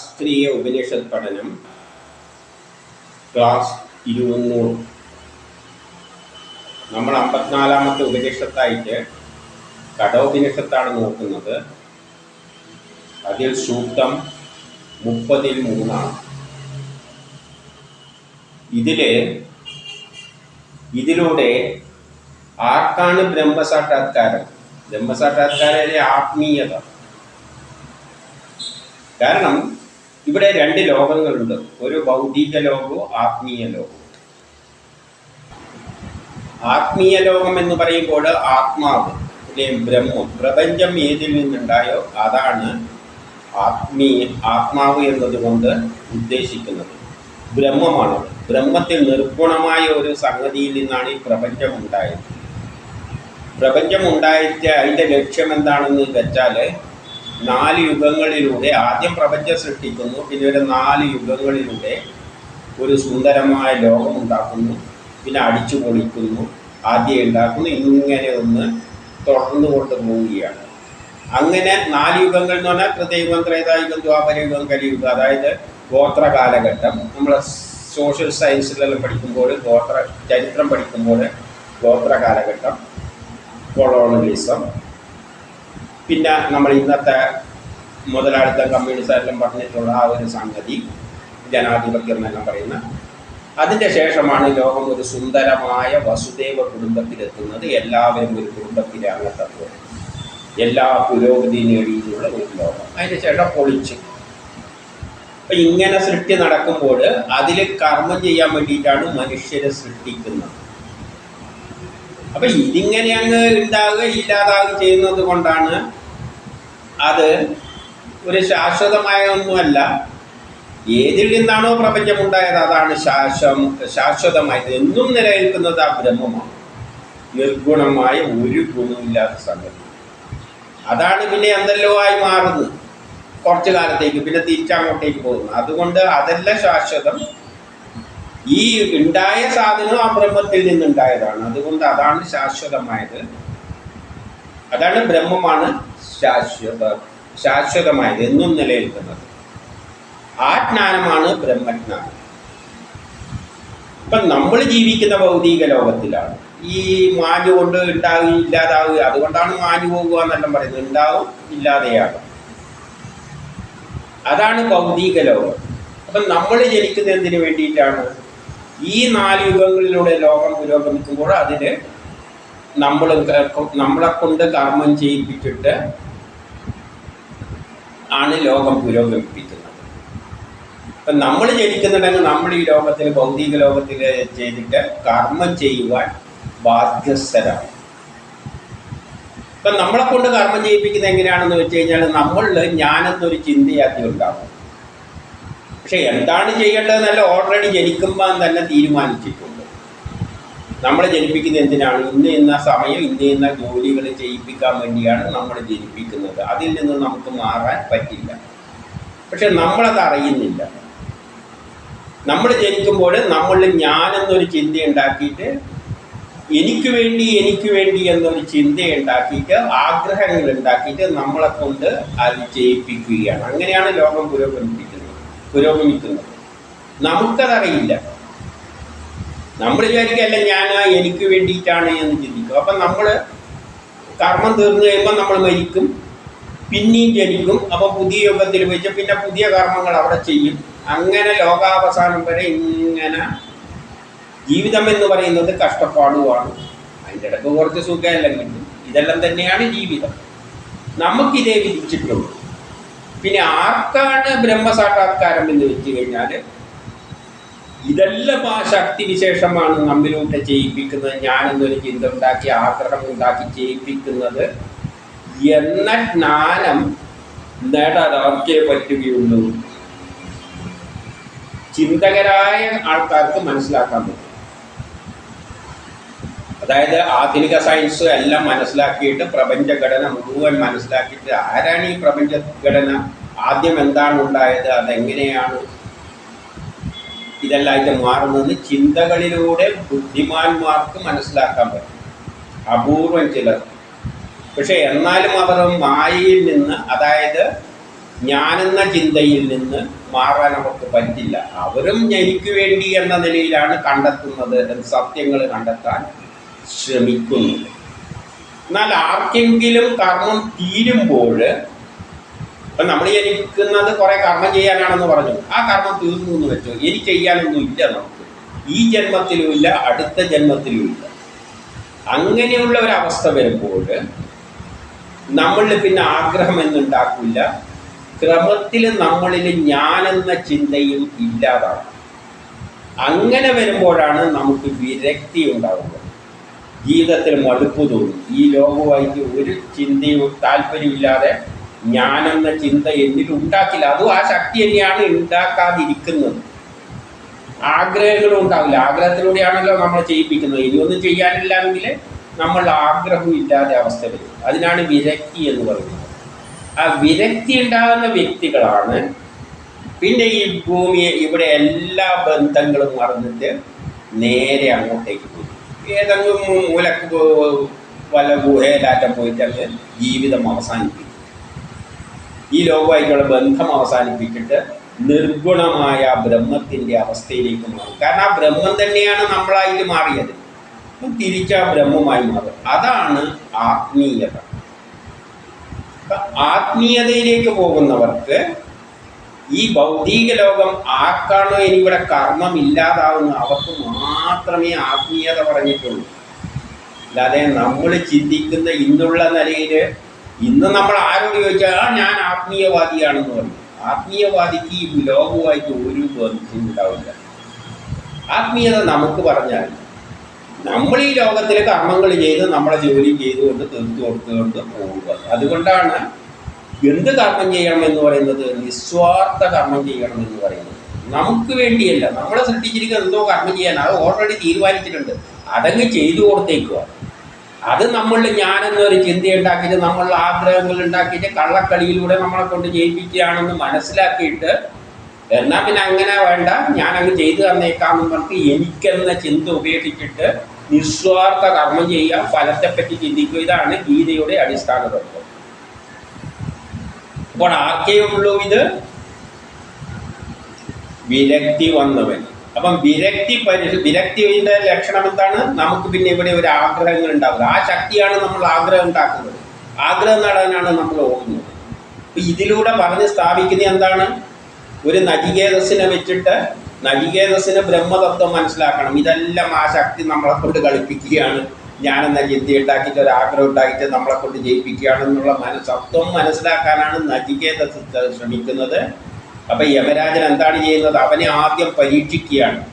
ശാസ്ത്രീയ ഉപനിഷത് പഠനം ക്ലാസ് ഇരുന്നൂറ് നമ്മൾ അമ്പത്തിനാലാമത്തെ ഉപനിഷത്തായിട്ട് കടോപനിഷത്താണ് നോക്കുന്നത്. അതിൽ സൂക്തം മുപ്പതിൽ മൂന്നാണ്. ഇതിൽ ഇതിലൂടെ ആർക്കാണ് ബ്രഹ്മസാക്ഷാത്കാരം? ബ്രഹ്മസാക്ഷാത്കാരത്തിലെ ആത്മീയത. കാരണം ഇവിടെ രണ്ട് ലോകങ്ങളുണ്ട്. ഒരു ഭൗതിക ലോകവും ആത്മീയ ലോകവും ആത്മീയ ലോകം എന്ന് പറയുമ്പോൾ ആത്മാവ് അല്ലെങ്കിൽ ബ്രഹ്മം. പ്രപഞ്ചം ഏതിൽ നിന്നുണ്ടായോ? അതാണ് ആത്മീയ ആത്മാവ് എന്നതുകൊണ്ട് ഉദ്ദേശിക്കുന്നത്. ബ്രഹ്മമാണ്. ബ്രഹ്മത്തിൽ നിർഗുണമായ ഒരു സംഗതിയിൽ നിന്നാണ് ഈ പ്രപഞ്ചം ഉണ്ടായത്. പ്രപഞ്ചം ഉണ്ടായിട്ട് അതിന്റെ ലക്ഷ്യം എന്താണെന്ന് വെച്ചാൽ നാല് യുഗങ്ങളിലൂടെ ആദ്യം പ്രപഞ്ചം സൃഷ്ടിക്കുന്നു പിന്നെ ഒരു നാല് യുഗങ്ങളിലൂടെ ഒരു സുന്ദരമായ ലോകം ഉണ്ടാക്കുന്നു പിന്നെ അടിച്ചു പൊളിക്കുന്നു ആദ്യം ഉണ്ടാക്കുന്നു ഇങ്ങനെ ഒന്ന് തുടർന്നു കൊണ്ടുപോവുകയാണ് അങ്ങനെ നാല് യുഗങ്ങൾ എന്ന് പറഞ്ഞാൽ കൃതയുഗം ത്രേതായുഗം ദ്വാപരയുഗം കലിയുഗം അതായത് ഗോത്ര കാലഘട്ടം. നമ്മൾ സോഷ്യൽ സയൻസിലെല്ലാം പഠിക്കുമ്പോൾ ഗോത്ര ചരിത്രം പഠിക്കുമ്പോൾ ഗോത്ര കാലഘട്ടം കൊളോണലിസം പിന്നെ നമ്മൾ ഇന്നത്തെ മുതലാളിത്ത കമ്മ്യൂണിസ്റ്റെല്ലാം പറഞ്ഞിട്ടുള്ള ആ ഒരു സംഗതി ജനാധിപത്യം എന്നെല്ലാം പറയുന്ന അതിന്റെ ശേഷമാണ് ലോകം ഒരു സുന്ദരമായ വസുദേവ കുടുംബത്തിലെത്തുന്നത്. എല്ലാവരും ഒരു കുടുംബത്തിലെ അംഗത്തത്വം എല്ലാ പുരോഗതി നേടിയിട്ടുള്ള ഒരു ലോകം. അതിന് ശേഷം പൊളിച്ച്. അപ്പൊ ഇങ്ങനെ സൃഷ്ടി നടക്കുമ്പോൾ അതിൽ കർമ്മം ചെയ്യാൻ വേണ്ടിയിട്ടാണ് മനുഷ്യരെ സൃഷ്ടിക്കുന്നത്. അപ്പൊ ഇതിങ്ങനെ അങ്ങ് ഉണ്ടാവുക ഇല്ലാതാകുക ചെയ്യുന്നത് കൊണ്ടാണ് അത് ഒരു ശാശ്വതമായ ഒന്നുമല്ല ഏതിൽ നിന്നാണോ പ്രപഞ്ചം ഉണ്ടായത് അതാണ് ശാശ്വം ശാശ്വതമായത്. എന്നും നിലനിൽക്കുന്നത് ആ ബ്രഹ്മമാണ്. നിർഗുണമായ ഒരു ഗുണമില്ലാത്ത സംഗതി. അതാണ് പിന്നെ എന്തെല്ലോ ആയി മാറുന്നത്. കുറച്ചു കാലത്തേക്ക് പിന്നെ തിരിച്ചങ്ങോട്ടേക്ക് പോകുന്നു അതുകൊണ്ട് അതല്ല ശാശ്വതം. ഈ ഉണ്ടായ സാധനം ആ ബ്രഹ്മത്തിൽ നിന്നുണ്ടായതാണ്. അതുകൊണ്ട് അതാണ് ശാശ്വതമായത്. അതാണ് ബ്രഹ്മമാണ് ശാശ്വത ശാശ്വതമായത് എന്നും നിലനിൽക്കുന്നത്. ആ ജ്ഞാനമാണ് ബ്രഹ്മജ്ഞാനം. ഇപ്പം നമ്മൾ ജീവിക്കുന്ന ഭൗതിക ലോകത്തിലാണ്. ഈ മാഞ്ഞു കൊണ്ട് ഉണ്ടാകുക ഇല്ലാതാവുക അതുകൊണ്ടാണ് മാഞ്ഞു പോകുക എന്നെല്ലാം പറയുന്നത്. ഉണ്ടാവും ഇല്ലാതെയാകും. അതാണ് ഭൗതിക ലോകം. അപ്പം നമ്മൾ ജനിക്കുന്നത് എന്തിനു വേണ്ടിയിട്ടാണ്? ഈ നാല് യുഗങ്ങളിലൂടെ ലോകം പുരോഗമിക്കുമ്പോൾ അതിന് നമ്മൾ നമ്മളെ കൊണ്ട് കർമ്മം ചെയ്യിപ്പിച്ചിട്ട് ആണ് ലോകം പുരോഗമിപ്പിക്കുന്നത്. അപ്പം നമ്മൾ ജനിക്കുന്നുണ്ടെങ്കിൽ നമ്മൾ ഈ ലോകത്തിൽ ഭൗതിക ലോകത്തിൽ ചെയ്തിട്ട് കർമ്മം ചെയ്യുവാൻ ബാധ്യസ്ഥരാണ്. ഇപ്പം നമ്മളെ കൊണ്ട് കർമ്മം ചെയ്യിപ്പിക്കുന്നത് എങ്ങനെയാണെന്ന് വെച്ച് കഴിഞ്ഞാൽ നമ്മളിൽ ഞാനെന്നൊരു ചിന്തയാദ്യം ഉണ്ടാകും പക്ഷേ എന്താണ് ചെയ്യേണ്ടതെന്നല്ല ഓൾറെഡി ജനിക്കുമ്പോൾ തന്നെ തീരുമാനിച്ചിട്ടുണ്ട്. നമ്മളെ ജനിപ്പിക്കുന്ന എന്തിനാണ്? ഇന്ന ഇന്ന സമയം ഇന്ന ഇന്ന ജോലികൾ ചെയ്യിപ്പിക്കാൻ വേണ്ടിയാണ് നമ്മൾ ജനിപ്പിക്കുന്നത്. അതിൽ നിന്ന് നമുക്ക് മാറാൻ പറ്റില്ല. പക്ഷെ നമ്മളത് അറിയുന്നില്ല. നമ്മൾ ജനിക്കുമ്പോൾ നമ്മളിൽ ഞാനെന്നൊരു ചിന്ത ഉണ്ടാക്കിയിട്ട് എനിക്ക് വേണ്ടി എനിക്ക് വേണ്ടി എന്നൊരു ചിന്ത ഉണ്ടാക്കിയിട്ട് ആഗ്രഹങ്ങൾ ഉണ്ടാക്കിയിട്ട് നമ്മളെ കൊണ്ട് അത് ചെയ്യിപ്പിക്കുകയാണ്. അങ്ങനെയാണ് ലോകം പുരോഗമിപ്പിക്കുന്നത്. പുരോഗമിക്കുന്നത്. നമുക്കതറിയില്ല. നമ്മൾ വിചാരിക്കല്ല ഞാൻ എനിക്ക് വേണ്ടിയിട്ടാണ് എന്ന് ചിന്തിക്കും. അപ്പം നമ്മൾ കർമ്മം തീർന്നു കഴിയുമ്പോൾ നമ്മൾ മരിക്കും പിന്നെയും ജനിക്കും അപ്പോൾ പുതിയ യുഗത്തിൽ വെച്ച് പിന്നെ പുതിയ കർമ്മങ്ങൾ അവിടെ ചെയ്യും. അങ്ങനെ ലോകാവസാനം വരെ ഇങ്ങനെ ജീവിതം എന്ന് പറയുന്നത് കഷ്ടപ്പാടുമാണ്. അതിന്റെ ഇടയ്ക്ക് കുറച്ച് സുഖമെല്ലാം കിട്ടും. ഇതെല്ലാം തന്നെയാണ് ജീവിതം. നമുക്കിതേ വിധിച്ചിട്ടുള്ളൂ. പിന്നെ ആർക്കാണ് ബ്രഹ്മസാക്ഷാത്കാരം എന്ന് വെച്ച് കഴിഞ്ഞാൽ ഇതെല്ലാം ആ ശക്തി വിശേഷമാണ് നമ്മിലൂടെ ചെയ്യിപ്പിക്കുന്നത്. ഞാനെന്നൊരു ചിന്ത ഉണ്ടാക്കി ആഗ്രഹം ഉണ്ടാക്കി ചെയ്യിപ്പിക്കുന്നത് എന്ന ജ്ഞാനം നേടാൻ ആർക്കേ പറ്റുകയുള്ളൂ. ചിന്തകരായ ആൾക്കാർക്ക് മനസ്സിലാക്കാൻ പറ്റും. അതായത് ആധുനിക സയൻസ് എല്ലാം മനസ്സിലാക്കിയിട്ട് പ്രപഞ്ചഘടന മുഴുവൻ മനസ്സിലാക്കിയിട്ട് ആരാണ് ഈ പ്രപഞ്ചഘടന? ആദ്യം എന്താണ് ഉണ്ടായത്? അതെങ്ങനെയാണ് ഇതെല്ലായിട്ട് മാറുന്നത് ചിന്തകളിലൂടെ ബുദ്ധിമാന്മാർക്ക് മനസ്സിലാക്കാൻ പറ്റും. അപൂർവം ചിലർ പക്ഷെ എന്നാലും അവർ മായയിൽ നിന്ന് അതായത് ഞാനെന്ന ചിന്തയിൽ നിന്ന് മാറാൻ അവർക്ക് പറ്റില്ല. അവരും എനിക്ക് വേണ്ടി എന്ന നിലയിലാണ് കണ്ടെത്തുന്നത് സത്യങ്ങൾ കണ്ടെത്താൻ ശ്രമിക്കുന്നത്. എന്നാൽ ആർക്കെങ്കിലും കർമ്മം തീരുമ്പോൾ ഇപ്പം നമ്മൾ ജനിക്കുന്നത് കുറേ കർമ്മം ചെയ്യാനാണെന്ന് പറഞ്ഞു. ആ കർമ്മം തീർന്നു എന്ന് വെച്ചു? ഇനി ചെയ്യാനൊന്നും ഇല്ല നമുക്ക്. ഈ ജന്മത്തിലും ഇല്ല അടുത്ത ജന്മത്തിലും ഇല്ല. അങ്ങനെയുള്ള ഒരു അവസ്ഥ വരുമ്പോൾ നമ്മളിൽ പിന്നെ ആഗ്രഹം എന്നുണ്ടാക്കില്ല ക്രമത്തിൽ നമ്മളിൽ ഞാനെന്ന ചിന്തയും ഇല്ലാതാവും. അങ്ങനെ വരുമ്പോഴാണ് നമുക്ക് വിരക്തി ഉണ്ടാകുന്നത് ജീവിതത്തിൽ മടുപ്പ് തോന്നും. ഈ ലോകമായിട്ട് ഒരു ചിന്തയും താല്പര്യമില്ലാതെ ഞാനെന്ന ചിന്ത എന്നിൽ ഉണ്ടാക്കില്ല. അതും ആ ശക്തി തന്നെയാണ് ഉണ്ടാക്കാതിരിക്കുന്നത്. ആഗ്രഹങ്ങളും ഉണ്ടാവില്ല. ആഗ്രഹത്തിലൂടെയാണല്ലോ നമ്മൾ ചെയ്യിപ്പിക്കുന്നത്. ഇനിയൊന്നും ചെയ്യാനില്ലെങ്കിൽ നമ്മൾ ആഗ്രഹം ഇല്ലാതെ അവസ്ഥ വരും. അതിനാണ് വിരക്തി എന്ന് പറയുന്നത്. ആ വിരക്തി ഉണ്ടാകുന്ന വ്യക്തികളാണ്. പിന്നെ ഈ ഭൂമിയെ ഇവിടെ എല്ലാ ബന്ധങ്ങളും മറന്നിട്ട് നേരെ അങ്ങോട്ടേക്ക് പോകും ഏതെങ്കിലും മൂലക്ക് വല്ല ഗുഹയിലാറ്റം പോയിട്ട് ജീവിതം അവസാനിപ്പിക്കും. ഈ ലോകമായിട്ടുള്ള ബന്ധം അവസാനിപ്പിച്ചിട്ട് നിർഗുണമായ ബ്രഹ്മത്തിന്റെ അവസ്ഥയിലേക്ക് മാറും. കാരണം ആ ബ്രഹ്മം തന്നെയാണ് നമ്മളായിട്ട് മാറിയത്. തിരിച്ചാ ബ്രഹ്മമായി മാറും. അതാണ് ആത്മീയത. ആത്മീയതയിലേക്ക് പോകുന്നവർക്ക് ഈ ഭൗതിക ലോകം ആർക്കാണോ എനിക്കിവിടെ കർമ്മം ഇല്ലാതാവുന്ന അവർക്ക് മാത്രമേ ആത്മീയത പറഞ്ഞിട്ടുള്ളൂ. അല്ലാതെ നമ്മൾ ചിന്തിക്കുന്ന ഇന്നുള്ള നിലയിൽ ഇന്ന് നമ്മൾ ആരോട് ചോദിച്ചാൽ ഞാൻ ആത്മീയവാദിയാണെന്ന് പറഞ്ഞു. ആത്മീയവാദിക്ക് ഈ ലോകവുമായിട്ട് ഒരു ബന്ധവും ഉണ്ടാവില്ല. ആത്മീയത നമുക്ക് പറഞ്ഞാൽ നമ്മൾ ഈ ലോകത്തിലെ കർമ്മങ്ങൾ ചെയ്ത് നമ്മളെ ജോലി ചെയ്തുകൊണ്ട് തീർത്തു കൊടുത്തുകൊണ്ട് പോവുക. അതുകൊണ്ടാണ് എന്ത് കർമ്മം ചെയ്യണം എന്ന് പറയുന്നത്? നിസ്വാർത്ഥ കർമ്മം ചെയ്യണം എന്ന് പറയുന്നത്. നമുക്ക് വേണ്ടിയല്ല. നമ്മളെ സൃഷ്ടിച്ചിരിക്കുന്ന എന്തോ കർമ്മം ചെയ്യാൻ അത് ഓൾറെഡി തീരുമാനിച്ചിട്ടുണ്ട്. അതങ്ങ് ചെയ്തു കൊടുത്തേക്കുക. അത് നമ്മൾ ഞാനെന്നൊരു ചിന്ത ഉണ്ടാക്കിയിട്ട് നമ്മളുടെ ആഗ്രഹങ്ങൾ ഉണ്ടാക്കിയിട്ട് കള്ളക്കളിയിലൂടെ നമ്മളെ കൊണ്ട് ജയിപ്പിക്കുകയാണെന്ന് മനസ്സിലാക്കിയിട്ട് എന്നാൽ പിന്നെ അങ്ങനെ വേണ്ട ഞാൻ അങ്ങ് ചെയ്തു തന്നേക്കാമെന്ന് പറഞ്ഞിട്ട് എനിക്കെന്ന ചിന്ത ഉപേക്ഷിച്ചിട്ട് നിസ്വാർത്ഥ കർമ്മം ചെയ്യുക ഫലത്തെപ്പറ്റി ചിന്തിക്കുക. ഇതാണ് ഗീതയുടെ അടിസ്ഥാന തത്വം. അപ്പോൾ ആർക്കേ ഉള്ളൂ ഇത്? വിരക്തി വന്നവൻ. അപ്പം വിരക്തി പരി വിരക്തിയുടെ ലക്ഷണം എന്താണ്? നമുക്ക് പിന്നെ ഇവിടെ ഒരു ആഗ്രഹങ്ങൾ ഉണ്ടാവുക. ആ ശക്തിയാണ് നമ്മൾ ആഗ്രഹം ഉണ്ടാക്കുന്നത്. ആഗ്രഹം നടാനാണ് നമ്മൾ ഓടുന്നത്. അപ്പം ഇതിലൂടെ പറഞ്ഞ് സ്ഥാപിക്കുന്നത് എന്താണ്? ഒരു നചികേതസിനെ വെച്ചിട്ട് നചികേതസിന് ബ്രഹ്മതത്വം മനസ്സിലാക്കണം. ഇതെല്ലാം ആ ശക്തി നമ്മളെ കൊണ്ട് കളിപ്പിക്കുകയാണ്. ഞാനെന്ന ചിന്തി ഉണ്ടാക്കിയിട്ട് ഒരു ആഗ്രഹം ഉണ്ടാക്കിയിട്ട് നമ്മളെ കൊണ്ട് ജയിപ്പിക്കുകയാണെന്നുള്ള മനസ്സത്വം മനസ്സിലാക്കാനാണ് നചികേതസ് ശ്രമിക്കുന്നത്. അപ്പം യമരാജൻ എന്താണ് ചെയ്യുന്നത്? അവനെ ആദ്യം പരീക്ഷിക്കുകയാണ്.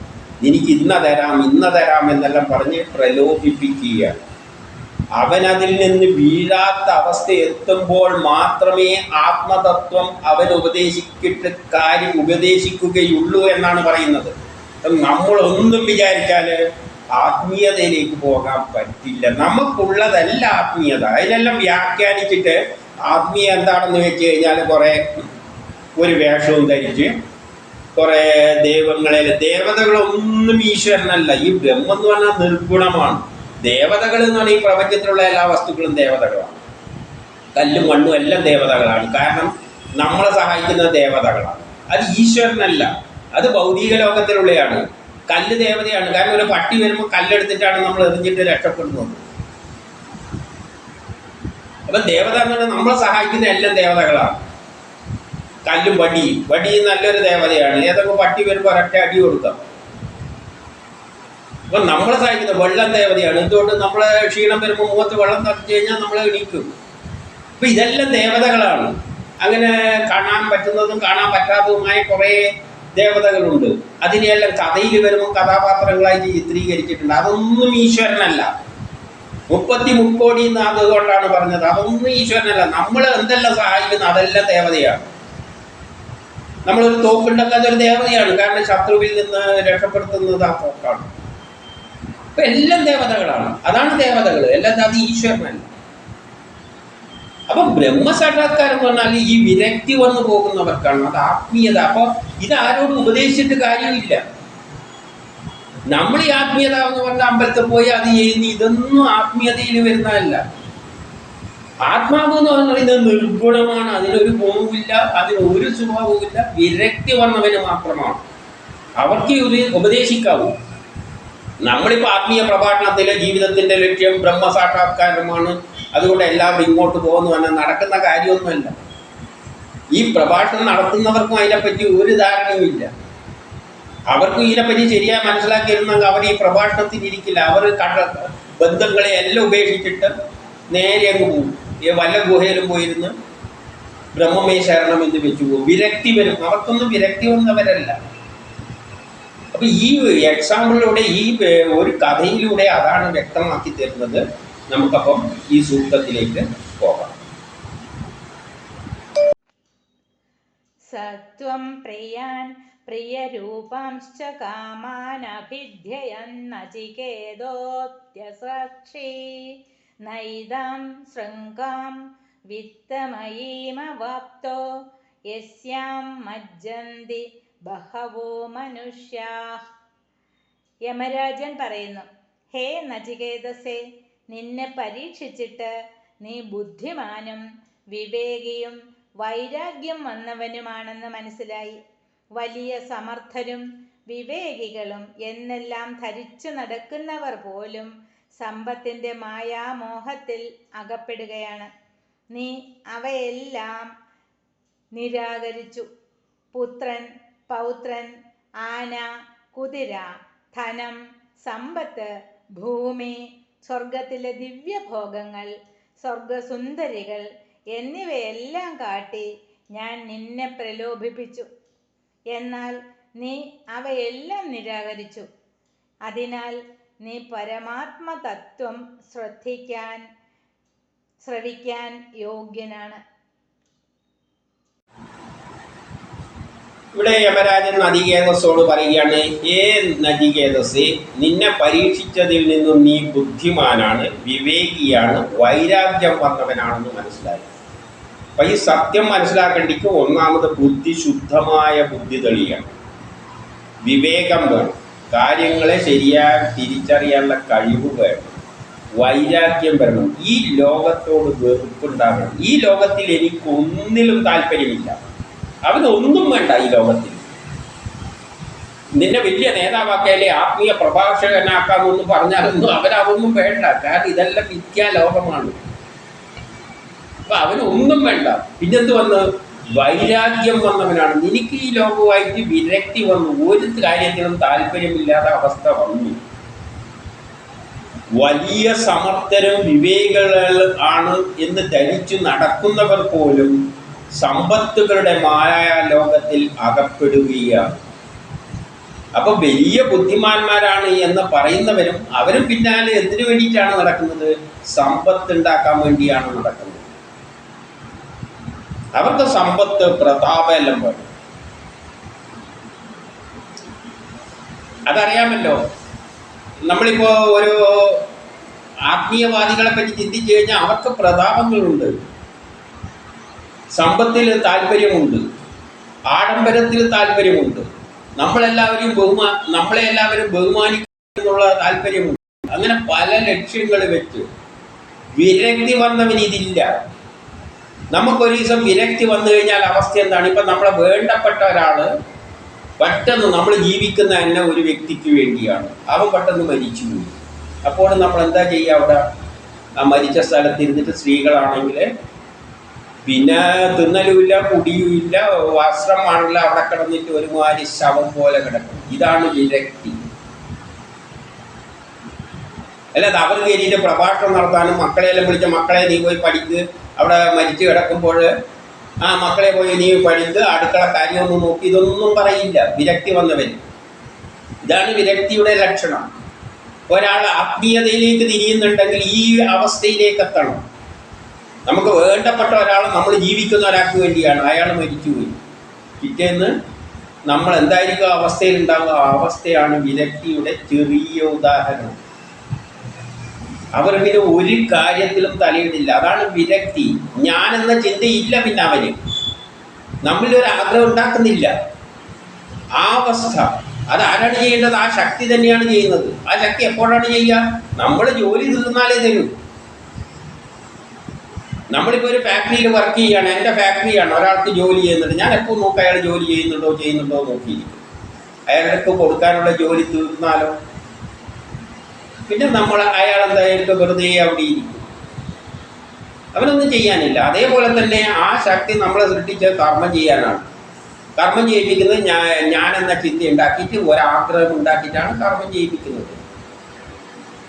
എനിക്ക് ഇന്ന തരാം ഇന്ന തരാം എന്നെല്ലാം പറഞ്ഞ് പ്രലോഭിപ്പിക്കുകയാണ്. അവനതിൽ നിന്ന് വീഴാത്ത അവസ്ഥ എത്തുമ്പോൾ മാത്രമേ ആത്മതത്വം അവൻ ഉപദേശിക്കിട്ട് കാര്യം ഉപദേശിക്കുകയുള്ളൂ എന്നാണ് പറയുന്നത്. നമ്മളൊന്നും വിചാരിച്ചാൽ ആത്മീയതയിലേക്ക് പോകാൻ പറ്റില്ല. നമുക്കുള്ളതല്ല ആത്മീയത. അതിനെല്ലാം വ്യാഖ്യാനിച്ചിട്ട് ആത്മീയ എന്താണെന്ന് വെച്ച് കഴിഞ്ഞാൽ കുറേ ഒരു വേഷവും ധരിച്ച് കുറേ ദൈവങ്ങളെ ദേവതകളൊന്നും ഈശ്വരനല്ല. ഈ ബ്രഹ്മം എന്ന് പറഞ്ഞാൽ നിർഗുണമാണ്. ദേവതകൾ എന്ന് പറഞ്ഞാൽ ഈ പ്രപഞ്ചത്തിലുള്ള എല്ലാ വസ്തുക്കളും ദേവതകളാണ്. കല്ലും മണ്ണും എല്ലാം ദേവതകളാണ്. കാരണം നമ്മളെ സഹായിക്കുന്ന ദേവതകളാണ്. അത് ഈശ്വരനല്ല. അത് ഭൗതിക ലോകത്തിലുള്ളതാണ് കല്ല് ദേവതയാണ്. കാരണം ഒരു പട്ടി വരുമ്പോൾ കല്ലെടുത്തിട്ടാണ് നമ്മൾ എറിഞ്ഞിട്ട് രക്ഷപ്പെടുന്നത്. അപ്പം ദേവത എന്ന് പറഞ്ഞാൽ നമ്മളെ സഹായിക്കുന്ന എല്ലാം ദേവതകളാണ്. കല്ലും വടിയും വടി നല്ലൊരു ദേവതയാണ്. ഏതൊക്കെ പട്ടി വരുമ്പോൾ ഒരൊറ്റ അടി കൊടുക്കാം. ഇപ്പം നമ്മളെ സഹായിക്കുന്ന വെള്ളം ദേവതയാണ്. എന്തുകൊണ്ട് നമ്മളെ ക്ഷീണം വരുമ്പോൾ മുഖത്ത് വെള്ളം തറച്ചു കഴിഞ്ഞാൽ നമ്മളെ എണീക്കും. അപ്പം ഇതെല്ലാം ദേവതകളാണ്. അങ്ങനെ കാണാൻ പറ്റുന്നതും കാണാൻ പറ്റാത്തതുമായ കുറേ ദേവതകളുണ്ട്. അതിനെയെല്ലാം കഥയിൽ വരുമ്പോൾ കഥാപാത്രങ്ങളായിട്ട് ചിത്രീകരിച്ചിട്ടുണ്ട്. അതൊന്നും ഈശ്വരനല്ല. മുപ്പത്തി മുക്കോടി എന്ന് അതുകൊണ്ടാണ് പറഞ്ഞത്. അതൊന്നും ഈശ്വരനല്ല. നമ്മൾ എന്തെല്ലാം സഹായിക്കുന്ന അതെല്ലാം ദേവതയാണ്. നമ്മളൊരു തോക്കുണ്ടാക്കാത്ത ഒരു ദേവതയാണ്. കാരണം ശത്രുവിൽ നിന്ന് രക്ഷപ്പെടുത്തുന്നത് ആ തോക്കാണ്. അപ്പൊ എല്ലാം ദേവതകളാണ്. അതാണ് ദേവതകൾ. എല്ലാം അത് ഈശ്വരനല്ല. അപ്പൊ ബ്രഹ്മസാക്ഷാത്കാരം എന്ന് പറഞ്ഞാൽ ഈ വിരക്തി വന്നു പോകുന്നവർക്കാണ്. അത് ആത്മീയത. അപ്പൊ ഇതാരോടും ഉപദേശിച്ചിട്ട് കാര്യമില്ല. നമ്മൾ ഈ ആത്മീയത എന്ന് പറഞ്ഞ അമ്പലത്തിൽ പോയി അത് ചെയ്യുന്ന ഇതൊന്നും ആത്മീയതയിൽ വരുന്നതല്ല. ആത്മാവ് എന്ന് പറയുന്നത് നിർഗുണമാണ്. അതിനൊരു ഗുണവുമില്ല അതിന് ഒരു സ്വഭാവവുമില്ല. വിരക്തി വന്നവന് മാത്രമാണ്. അവർക്ക് ഉപദേശിക്കാവൂ. നമ്മളിപ്പോൾ ആത്മീയ പ്രഭാഷണത്തിലെ ജീവിതത്തിന്റെ ലക്ഷ്യം ബ്രഹ്മസാക്ഷാത്കാരമാണ്. അതുകൊണ്ട് എല്ലാവരും ഇങ്ങോട്ട് പോകുന്നു തന്നെ നടക്കുന്ന കാര്യമൊന്നുമല്ല. ഈ പ്രഭാഷണം നടത്തുന്നവർക്കും അതിനെപ്പറ്റി ഒരു ധാരണയുമില്ല അവർക്കും ഇതിനെപ്പറ്റി ശരിയായി മനസ്സിലാക്കിയിരുന്നെങ്കിൽ അവർ ഈ പ്രഭാഷണത്തിൽ ഇരിക്കില്ല അവർ കണ്ട ബന്ധങ്ങളെ എല്ലാം ഉപേക്ഷിച്ചിട്ട് നേരെ അങ്ങ് പോകും. വല്ല ഗുഹയിലും പോയിരുന്ന് ബ്രഹ്മമേ ശരണം എന്ന് വെച്ചു പോകും വിരക്തി വരും അവർക്കൊന്നും വിരക്തി വന്നവരല്ല അപ്പൊ ഈ എക്സാമ്പിളിലൂടെ ഈ ഒരു കഥയിലൂടെ അതാണ് വ്യക്തമാക്കി തരുന്നത്. നമുക്കപ്പം ഈ സൂക്തത്തിലേക്ക് പോകാം. സത്വം പ്രിയാൻ പ്രിയരൂപാംശ്ച കാമാനഭിധ്യയന്നചികേതോത്യസാക്ഷി നൈതാം ശൃംഗാം വിത്തമയീമവാപ്തോ യസ്യാം മജ്ജന്തി ബഹവോ മനുഷ്യാ. യമരാജൻ പറയുന്നു ഹേ നചികേതസേ നിന്നെ പരീക്ഷിച്ചിട്ട് നീ ബുദ്ധിമാനും വിവേകിയും വൈരാഗ്യം വന്നവനുമാണെന്ന് മനസ്സിലായി. വലിയ സമർത്ഥരും വിവേകികളും എന്നെല്ലാം ധരിച്ചു നടക്കുന്നവർ പോലും സമ്പത്തിന്റെ മായാമോഹത്തിൽ അകപ്പെടുകയാണ്. നീ അവയെല്ലാം നിരാകരിച്ചു. പുത്രൻ പൗത്രൻ ആന കുതിര ധനം സമ്പത്ത് ഭൂമി സ്വർഗത്തിലെ ദിവ്യഭോഗങ്ങൾ സ്വർഗസുന്ദരികൾ എന്നിവയെല്ലാം കാട്ടി ഞാൻ നിന്നെ പ്രലോഭിപ്പിച്ചു. എന്നാൽ നീ അവയെല്ലാം നിരാകരിച്ചു. അതിനാൽ നീ പരമാത്മതത്വം ശ്രദ്ധിക്കാൻ ശ്രവിക്കാൻ യോഗ്യനാണ്. ഇവിടെ യമരാജൻ നദികേതസോട് പറയുകയാണ് ഏ നദികേതസ് നിന്നെ പരീക്ഷിച്ചതിൽ നിന്നും നീ ബുദ്ധിമാനാണ് വിവേകിയാണ് വൈരാഗ്യം വന്നവനാണെന്ന് മനസ്സിലായി. അപ്പൊ ഈ സത്യം മനസ്സിലാക്കേണ്ടിക്ക് ഒന്നാമത് ബുദ്ധി ശുദ്ധമായ ബുദ്ധി തെളിയാണ്. വിവേകം വേണം. കാര്യങ്ങളെ ശരിയാ തിരിച്ചറിയാനുള്ള കഴിവ് വേണം. വൈരാഗ്യം വരണം. ഈ ലോകത്തോട് വെറുപ്പുണ്ടാകണം ഈ ലോകത്തിൽ എനിക്ക് ഒന്നിലും താല്പര്യമില്ല അവനൊന്നും വേണ്ട ഈ ലോകത്തിൽ. നിന്നെ വലിയ നേതാവാക്കിയാലേ ആത്മീയ പ്രഭാഷകനാക്കാമെന്ന് പറഞ്ഞാലൊന്നും അവനതൊന്നും വേണ്ട. കാരണം ഇതെല്ലാം വിദ്യാലോകമാണ്. അപ്പൊ അവനൊന്നും വേണ്ട. പിന്നെന്ത് വന്ന് വൈരാഗ്യം വന്നവനാണ്. എനിക്ക് ഈ ലോകവുമായിട്ട് വിരക്തി വന്നു. ഒരു കാര്യത്തിനും താല്പര്യമില്ലാത്ത അവസ്ഥ വന്നു. വലിയ സമർത്ഥരും വിവേകള ആണ് എന്ന് ധരിച്ചു നടക്കുന്നവർ പോലും സമ്പത്തുകളുടെ മായ ലോകത്തിൽ അകപ്പെടുകയാണ്. അപ്പൊ വലിയ ബുദ്ധിമാന്മാരാണ് എന്ന് പറയുന്നവരും അവരും പിന്നാലെ എന്തിനു വേണ്ടിയിട്ടാണ് നടക്കുന്നത്? സമ്പത്ത് ഉണ്ടാക്കാൻ വേണ്ടിയാണ് നടക്കുന്നത്. അവർക്ക് സമ്പത്ത് പ്രതാപമെല്ലാം വേണം. അതറിയാമല്ലോ നമ്മളിപ്പോ ഒരു ആത്മീയവാദികളെ പറ്റി ചിന്തിച്ചു കഴിഞ്ഞാൽ അവർക്ക് പ്രതാപങ്ങളുണ്ട്. സമ്പത്തിൽ താല്പര്യമുണ്ട്. ആഡംബരത്തിൽ താല്പര്യമുണ്ട്. നമ്മളെല്ലാവരും ബഹുമാ നമ്മളെ എല്ലാവരും ബഹുമാനിക്കുന്നുള്ള താല്പര്യമുണ്ട്. അങ്ങനെ പല ലക്ഷ്യങ്ങൾ വെച്ച് വിരക്തി വന്നവന് ഇതില്ല. നമുക്കൊരു ദിവസം വിരക്തി വന്നു കഴിഞ്ഞാൽ അവസ്ഥ എന്താണ്? ഇപ്പം നമ്മളെ വേണ്ടപ്പെട്ട ഒരാൾ പെട്ടെന്ന് നമ്മൾ ജീവിക്കുന്ന തന്നെ ഒരു വ്യക്തിക്ക് വേണ്ടിയാണ്. അവൻ പെട്ടെന്ന് മരിച്ചു പോയി. അപ്പോൾ നമ്മൾ എന്താ ചെയ്യുക അവിടെ? ആ മരിച്ച സ്ഥലത്ത് ഇരുന്നിട്ട് സ്ത്രീകളാണെങ്കിൽ പിന്നെ തിന്നലുമില്ല കുടിയുമില്ല വസ്ത്രമാണല്ലോ അവിടെ കിടന്നിട്ട് ഒരുമാതിരി ശവം പോലെ കിടക്കും. ഇതാണ് വിരക്തി. അല്ലാതെ അവർ കയറിയിട്ട് പ്രഭാഷണം നടത്താനും മക്കളെല്ലാം വിളിച്ച മക്കളെ നീ പോയി പഠിക്ക്. അവിടെ മരിച്ചു കിടക്കുമ്പോൾ ആ മക്കളെ പോയി നീ പഠിക്ക് അടുക്കള കാര്യമൊന്നും നോക്കി ഇതൊന്നും പറയില്ല. വിരക്തി വന്നവൻ. ഇതാണ് വിരക്തിയുടെ ലക്ഷണം. ഒരാൾ ആത്മീയതയിലേക്ക് തിരിയുന്നുണ്ടെങ്കിൽ ഈ അവസ്ഥയിലേക്ക് എത്തണം. നമുക്ക് വേണ്ടപ്പെട്ട ഒരാൾ നമ്മൾ ജീവിക്കുന്ന ഒരാൾക്ക് വേണ്ടിയാണ്. അയാൾ മരിച്ചുപോയി. പിറ്റേന്ന് നമ്മൾ എന്തായിരിക്കും ഉണ്ടാകുക ആ അവസ്ഥയാണ് വിരക്തിയുടെ ചെറിയ ഉദാഹരണം. അവർ പിന്നെ ഒരു കാര്യത്തിലും തലയിടില്ല അതാണ് വിരക്തി. ഞാൻ എന്ന ചിന്തയില്ല പിന്നെ അവന് നമ്മളിലൊരു ആഗ്രഹം ഉണ്ടാക്കുന്നില്ല. ആ അവസ്ഥ. അത് ആരാണ് ചെയ്യേണ്ടത്? ആ ശക്തി തന്നെയാണ് ചെയ്യുന്നത്. ആ ശക്തി എപ്പോഴാണ് ചെയ്യുക? നമ്മൾ ജോലി തീർന്നാലേ തരൂ. നമ്മളിപ്പോൾ ഒരു ഫാക്ടറിയിൽ വർക്ക് ചെയ്യുകയാണ് എന്റെ ഫാക്ടറിയാണ് ഒരാൾക്ക് ജോലി ചെയ്യുന്നുണ്ട്. ഞാൻ എപ്പോൾ നോക്കാം അയാൾ ജോലി ചെയ്യുന്നുണ്ടോ ചെയ്യുന്നുണ്ടോ നോക്കിയിരിക്കും. അയാൾക്ക് കൊടുക്കാനുള്ള ജോലി തീർന്നാലോ? പിന്നെ നമ്മൾ അയാൾ എന്തായാലും വെറുതെ അവിടെ ഇരിക്കും. അവനൊന്നും ചെയ്യാനില്ല. അതേപോലെ തന്നെ ആ ശക്തി നമ്മളെ സൃഷ്ടിച്ച് കർമ്മം ചെയ്യാനാണ്. കർമ്മം ചെയ്യിപ്പിക്കുന്നത് ഞാൻ ഞാൻ എന്ന ചിന്ത ഉണ്ടാക്കിയിട്ട് ഒരാഗ്രഹം ഉണ്ടാക്കിയിട്ടാണ് കർമ്മം ചെയ്യിപ്പിക്കുന്നത്.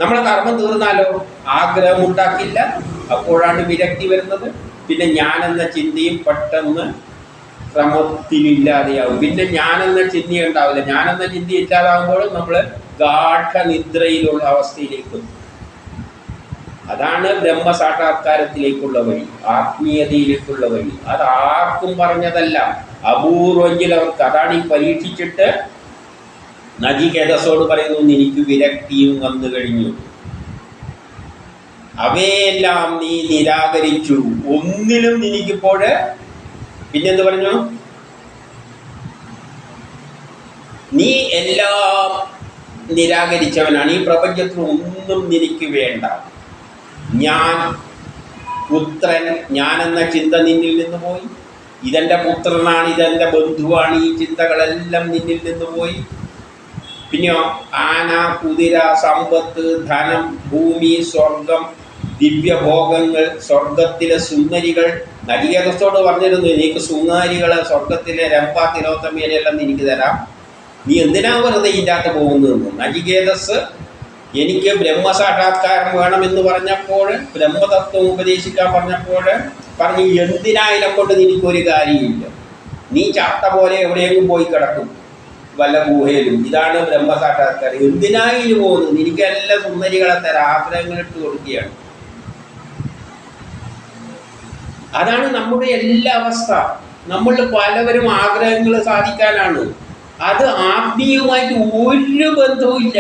നമ്മളെ കർമ്മം തീർന്നാലോ? ആഗ്രഹം ഉണ്ടാക്കില്ല. അപ്പോഴാണ് വിരക്തി വരുന്നത്. പിന്നെ ഞാൻ എന്ന ചിന്തയും പെട്ടെന്ന് ക്രമത്തിലില്ലാതെയാവും പിന്നെ ഞാനെന്ന ചിന്ത ഉണ്ടാവില്ല. ഞാനെന്ന ചിന്ത ഇല്ലാതാകുമ്പോൾ നമ്മൾ ഗാഠനിദ്രയിലുള്ള അവസ്ഥയിലേക്ക്. അതാണ് ബ്രഹ്മസാക്ഷാത്കാരത്തിലേക്കുള്ള വഴി ആത്മീയതയിലേക്കുള്ള വഴി. അത് ആർക്കും പറഞ്ഞതല്ല. അപൂർവെങ്കിൽ അവർക്ക് അതാണ് ഈ പരീക്ഷിച്ചിട്ട് നജികേതസോട് പറയുന്നു എനിക്ക് വിരക്തിയും വന്നു കഴിഞ്ഞു. അവയെല്ലാം നീ നിരാകരിച്ചു. ഒന്നിലും എനിക്കിപ്പോൾ പിന്നെന്ത് പറഞ്ഞു? നീ എല്ലാം നിരാകരിച്ചവനാണ്. ഈ പ്രപഞ്ചത്തിൽ ഒന്നും നിനക്ക് വേണ്ട. ഞാൻ പുത്രൻ ഞാനെന്ന ചിന്ത നിന്നിൽ നിന്ന് പോയി. ഇതെന്റെ പുത്രനാണ് ഇതെന്റെ ബന്ധുവാണ്. ഈ ചിന്തകളെല്ലാം നിന്നിൽ നിന്ന് പോയി. പിന്നെയോ ആന കുതിര സമ്പത്ത് ധനം ഭൂമി സ്വർഗം ദിവ്യഭോഗങ്ങൾ സ്വർഗത്തിലെ സുന്ദരികൾ. നരികേതത്തോട് പറഞ്ഞിരുന്നു എനിക്ക് സുന്ദരികളെ സ്വർഗത്തിലെ രംഭ തിലോത്തമേനെല്ലാം എനിക്ക് തരാം. നീ എന്തിനാ വെറുതെ അകത്ത് പോകുന്നതെന്ന്? നജികേതസ് എനിക്ക് ബ്രഹ്മസാക്ഷാത്കാരം വേണമെന്ന് പറഞ്ഞപ്പോൾ ബ്രഹ്മതത്വം ഉപദേശിക്കാൻ പറഞ്ഞപ്പോൾ പറഞ്ഞു എന്തിനായാലും കൊണ്ട് നിനക്കൊരു കാര്യമില്ല. നീ ചാട്ട പോലെ എവിടെയെങ്കിലും പോയി കിടക്കും വല്ല ഗുഹയിലും. ഇതാണ് ബ്രഹ്മസാക്ഷാത്കാരം. എന്തിനായാലും പോകുന്നു നിനക്ക് എല്ലാ സുന്ദരികളെ തരാം ആഗ്രഹങ്ങൾ ഇട്ട് കൊടുക്കുകയാണ്. അതാണ് നമ്മുടെ എല്ലാ അവസ്ഥ. നമ്മൾ പലവരും ആഗ്രഹങ്ങൾ സാധിക്കാനാണ്. അത് ആത്മീയവുമായിട്ട് ഒരു ബന്ധവുമില്ല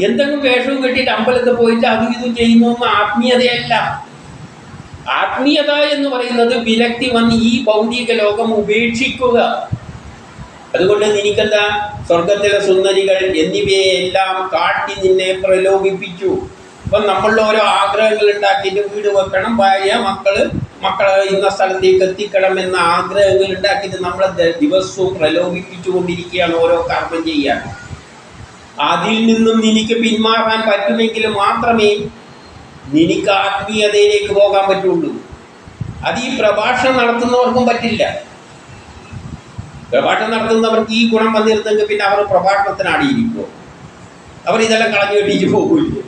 എന്തെങ്കിലും വേഷവും കെട്ടിയിട്ട് അമ്പലത്തിൽ പോയിട്ട് അതും ഇതും ചെയ്യുന്നു ആത്മീയതയല്ല. ആത്മീയത എന്ന് പറയുന്നത് വിരക്തി വന്ന് ഈ ഭൗതിക ലോകം ഉപേക്ഷിക്കുക. അതുകൊണ്ട് നിനക്കെന്താ? സ്വർഗത്തിലെ സുന്ദരികൾ എന്നിവയെല്ലാം കാട്ടി നിന്നെ പ്രലോഭിപ്പിച്ചു. അപ്പം നമ്മളിൽ ഓരോ ആഗ്രഹങ്ങൾ ഉണ്ടാക്കിയിട്ട് വീട് വെക്കണം ഭാര്യ മക്കൾ മക്കളെ ഇന്ന സ്ഥലത്തേക്ക് എത്തിക്കണം എന്ന ആഗ്രഹങ്ങൾ ഉണ്ടാക്കിയിട്ട് നമ്മളെ ദിവസവും പ്രലോഭിപ്പിച്ചു കൊണ്ടിരിക്കുകയാണ് ഓരോ കർമ്മം ചെയ്യാൻ. അതിൽ നിന്നും നിനക്ക് പിന്മാറാൻ പറ്റുമെങ്കിൽ മാത്രമേ നിനക്ക് ആത്മീയതയിലേക്ക് പോകാൻ പറ്റുള്ളൂ. അത് ഈ പ്രഭാഷണം നടത്തുന്നവർക്കും പറ്റില്ല. പ്രഭാഷണം നടത്തുന്നവർക്ക് ഈ ഗുണം വന്നിരുന്നെങ്കിൽ പിന്നെ അവർ പ്രഭാഷണത്തിനാടിയിരിക്കുമോ അവർ ഇതെല്ലാം കളഞ്ഞു കെട്ടിയിട്ട് പോകില്ല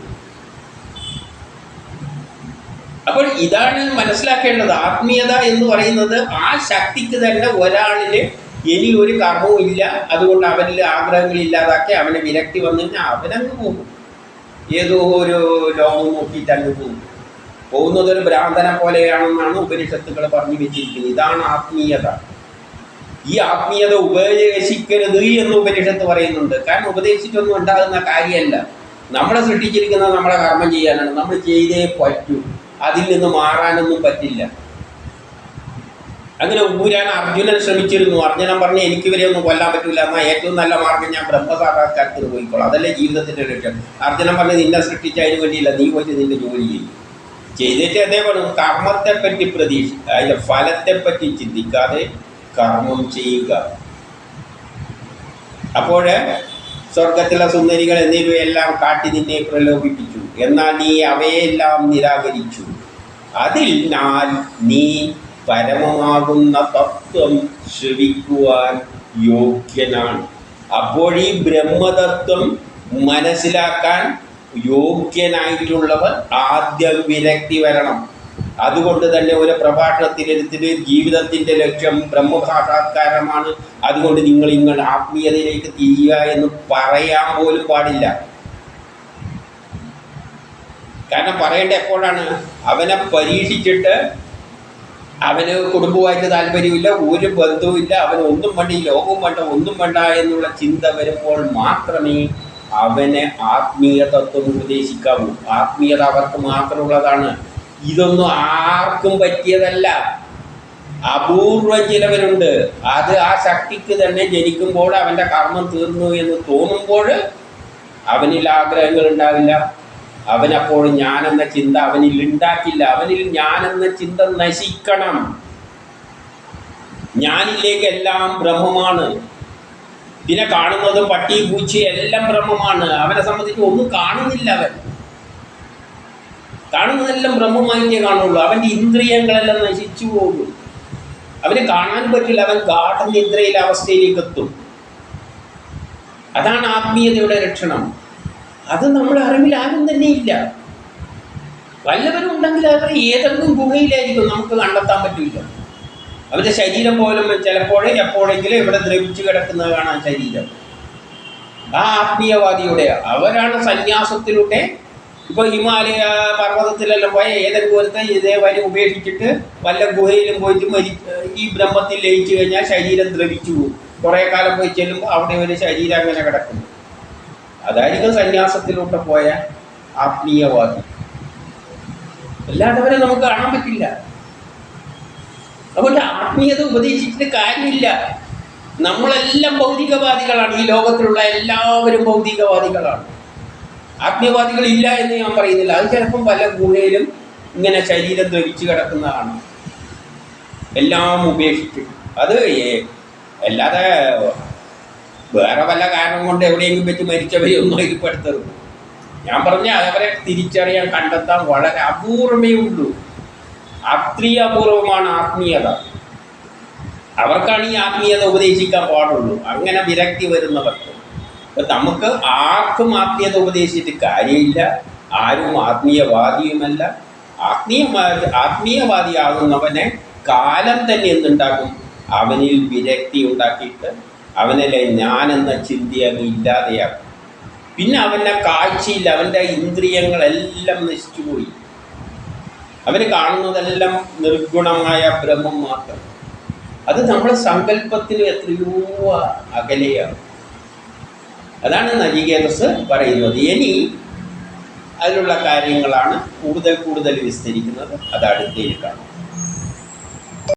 അപ്പോൾ ഇതാണ് മനസ്സിലാക്കേണ്ടത്. ആത്മീയത എന്ന് പറയുന്നത് ആ ശക്തിക്ക് തന്നെ ഒരാളിന് ഇനി ഒരു കർമ്മവും ഇല്ല. അതുകൊണ്ട് അവനിൽ ആഗ്രഹങ്ങൾ ഇല്ലാതാക്കി അവനെ വിരക്തി വന്നു കഴിഞ്ഞാൽ അവനങ്ങ് പോകും. ഏതോ ഒരു ലോകം നോക്കിയിട്ട് അങ്ങ് പോകും. പോകുന്നത് ഒരു ഭ്രാന്തനെ പോലെയാണെന്നാണ് ഉപനിഷത്തുക്കൾ പറഞ്ഞു വെച്ചിരിക്കുന്നത്. ഇതാണ് ആത്മീയത. ഈ ആത്മീയത ഉപദേശിക്കരുത് എന്ന് ഉപനിഷത്ത് പറയുന്നുണ്ട്. കാരണം ഉപദേശിച്ചൊന്നും ഉണ്ടാകുന്ന കാര്യമല്ല. നമ്മളെ സൃഷ്ടിച്ചിരിക്കുന്നത് നമ്മളെ കർമ്മം ചെയ്യാനാണ്. നമ്മൾ ചെയ്തേ പറ്റൂ. അതിൽ നിന്ന് മാറാനൊന്നും പറ്റില്ല. അങ്ങനെ ഊരാൻ അർജുനൻ ശ്രമിച്ചിരുന്നു. അർജുനൻ പറഞ്ഞു എനിക്ക് ഇവരെ ഒന്നും കൊല്ലാൻ പറ്റില്ല എന്നാൽ ഏറ്റവും നല്ല മാർഗം ഞാൻ ബ്രഹ്മസാക്ഷാത്കാരത്തിന് പോയിക്കോളാം. അതല്ലേ ജീവിതത്തിന്റെ ലക്ഷ്യം. അർജുനൻ പറഞ്ഞു നിന്നെ സൃഷ്ടിച്ച അതിന് വേണ്ടിയില്ല. നീ പോയിട്ട് നിന്റെ ജോലി ചെയ്യും. ചെയ്തിട്ട് അതേ കർമ്മത്തെപ്പറ്റി കർമ്മത്തെ പറ്റി പ്രതീക്ഷ അതിന്റെ ഫലത്തെപ്പറ്റി ചിന്തിക്കാതെ കർമ്മം ചെയ്യുക. അപ്പോൾ സ്വർഗത്തിലെ സുന്ദരികൾ എന്നിവയെല്ലാം കാട്ടി നിന്നെ പ്രലോഭിപ്പിച്ചു. എന്നാൽ നീ അവയെല്ലാം നിരാകരിച്ചു. അതിൽ ഞാൻ നീ പരമമാകുന്ന തത്വം ശ്രവിക്കുവാൻ യോഗ്യനാണ്. അപ്പോൾ ഈ ബ്രഹ്മതത്വം മനസ്സിലാക്കാൻ യോഗ്യനായിട്ടുള്ളവർ ആദ്യം വിരക്തി വരണം. അതുകൊണ്ട് തന്നെ ഒരു പ്രഭാഷണത്തിലെടുത്തിട്ട് ജീവിതത്തിന്റെ ലക്ഷ്യം ബ്രഹ്മസാക്ഷാത്കാരമാണ് അതുകൊണ്ട് നിങ്ങൾ നിങ്ങൾ ആത്മീയതയിലേക്ക് തിരിയുക എന്ന് പറയാൻ പോലും പാടില്ല. കാരണം പറയേണ്ട എപ്പോഴാണ്? അവനെ പരീക്ഷിച്ചിട്ട് അവന് കുടുംബമായിട്ട് താല്പര്യമില്ല ഒരു ബന്ധവുമില്ല അവന് ഒന്നും വേണ്ട ഈ ലോകവും വേണ്ട ഒന്നും വേണ്ട എന്നുള്ള ചിന്ത വരുമ്പോൾ മാത്രമേ അവനെ ആത്മീയ തത്വം ഉപദേശിക്കാവൂ. ആത്മീയത അവർക്ക് മാത്രമുള്ളതാണ്. ഇതൊന്നും ആർക്കും പറ്റിയതല്ല. അപൂർവ ചിലവരുണ്ട്. അത് ആ ശക്തിക്ക് തന്നെ ജനിക്കുമ്പോൾ അവന്റെ കർമ്മം തീർന്നു എന്ന് തോന്നുമ്പോൾ അവനിൽ ആഗ്രഹങ്ങൾ ഉണ്ടാവില്ല. അവനപ്പോൾ ഞാനെന്ന ചിന്ത അവനിൽ ഉണ്ടാക്കില്ല. അവനിൽ ഞാനെന്ന ചിന്ത നശിക്കണം. ഞാനിലേക്ക് എല്ലാം ബ്രഹ്മമാണ്. പിന്നെ കാണുന്നതും പട്ടി പൂച്ചി എല്ലാം ബ്രഹ്മമാണ്. അവനെ സംബന്ധിച്ച് ഒന്നും കാണുന്നില്ല അവൻ. കാണുന്നതെല്ലാം ബ്രഹ്മമായിട്ടേ കാണുള്ളൂ. അവന്റെ ഇന്ദ്രിയങ്ങളെല്ലാം നശിച്ചു പോകും. അവന് കാണാൻ പറ്റില്ല. അവൻ ഗാഠനിദ്രയിലെ അവസ്ഥയിലേക്ക് എത്തും അതാണ് ആത്മീയതയുടെ ലക്ഷണം. അത് നമ്മുടെ അറിവിൽ ആരും തന്നെ ഇല്ല. വല്ലവരും ഉണ്ടെങ്കിൽ അവർ ഏതെങ്കിലും ഗുഹയിലായിരിക്കും നമുക്ക് കണ്ടെത്താൻ പറ്റില്ല അവരുടെ ശരീരം പോലും ചിലപ്പോഴേ എപ്പോഴെങ്കിലും ഇവിടെ ദ്രവിച്ചു കിടക്കുന്നത് കാണാൻ ശരീരം. ആ ആത്മീയവാദിയുടെ അവരാണ് സന്യാസത്തിലൂടെ ഇപ്പൊ ഹിമാലയ പർവതത്തിലെല്ലാം പോയ ഏതെങ്കിലും ഒരുത്ത ഇതേവരെ ഉപേക്ഷിച്ചിട്ട് വല്ല ഗുഹയിലും പോയിട്ട് മരി ഈ ബ്രഹ്മത്തിൽ ലയിച്ചു കഴിഞ്ഞാൽ ശരീരം ദ്രവിച്ചു പോകും. കുറേ കാലം പോയി ചെല്ലുമ്പോൾ അവിടെ ഒരു ശരീരം അങ്ങനെ കിടക്കും അതായിരിക്കും സന്യാസത്തിലൂടെ പോയ ആത്മീയവാദി. അല്ലാത്തവരെ നമുക്ക് കാണാൻ പറ്റില്ല. അതുകൊണ്ട് ആത്മീയത ഉപദേശിച്ചിട്ട് കാര്യമില്ല. നമ്മളെല്ലാം ഭൗതികവാദികളാണ്. ഈ ലോകത്തിലുള്ള എല്ലാവരും ഭൗതികവാദികളാണ്. ആത്മീയവാദികൾ ഇല്ല എന്ന് ഞാൻ പറയുന്നില്ല. അത് ചിലപ്പം പല ഗുഹയിലും ഇങ്ങനെ ശരീരം ധരിച്ചു കിടക്കുന്നതാണ്. എല്ലാം ഉപേക്ഷിച്ചു. അത് അല്ലാതെ വേറെ വല്ല കാരണം കൊണ്ട് എവിടെയെങ്കിലും വെച്ച് മരിച്ചവരെയൊന്നും അതിൽ പെടുത്തരുത് ഞാൻ പറഞ്ഞ അവരെ തിരിച്ചറിയാൻ കണ്ടെത്താൻ വളരെ അപൂർവമേ ഉള്ളൂ. അത്രീയ അപൂർവമാണ് ആത്മീയത. അവർക്കാണ് ഈ ആത്മീയത ഉപദേശിക്കാൻ പാടുള്ളൂ. അങ്ങനെ വിരക്തി വരുന്നവർക്ക്. ഇപ്പൊ നമുക്ക് ആർക്കും ആത്മീയത ഉപദേശിച്ചിട്ട് കാര്യമില്ല. ആരും ആത്മീയവാദിയുമല്ല. ആത്മീയ ആത്മീയവാദിയാകുന്നവനെ കാലം തന്നെ എന്തുണ്ടാക്കും? അവനിൽ വിരക്തി ഉണ്ടാക്കിയിട്ട് അവനിലെ ഞാനെന്ന ചിന്തി അങ്ങ് ഇല്ലാതെയാക്കും. പിന്നെ അവന്റെ കാഴ്ചയിൽ അവന്റെ ഇന്ദ്രിയങ്ങളെല്ലാം നശിച്ചുപോയി. അവന് കാണുന്നതെല്ലാം നിർഗുണമായ ബ്രഹ്മം മാത്രം. അത് നമ്മുടെ സങ്കല്പത്തിന് എത്രയോ അകലെയാണ്. അതാണ് നചികേതസ് പറയുന്നത്. ഇനി അതിലുള്ള കാര്യങ്ങളാണ് കൂടുതൽ കൂടുതൽ വിസ്തരിക്കുന്നത്. അത് അടുത്തയിൽ കാണാം.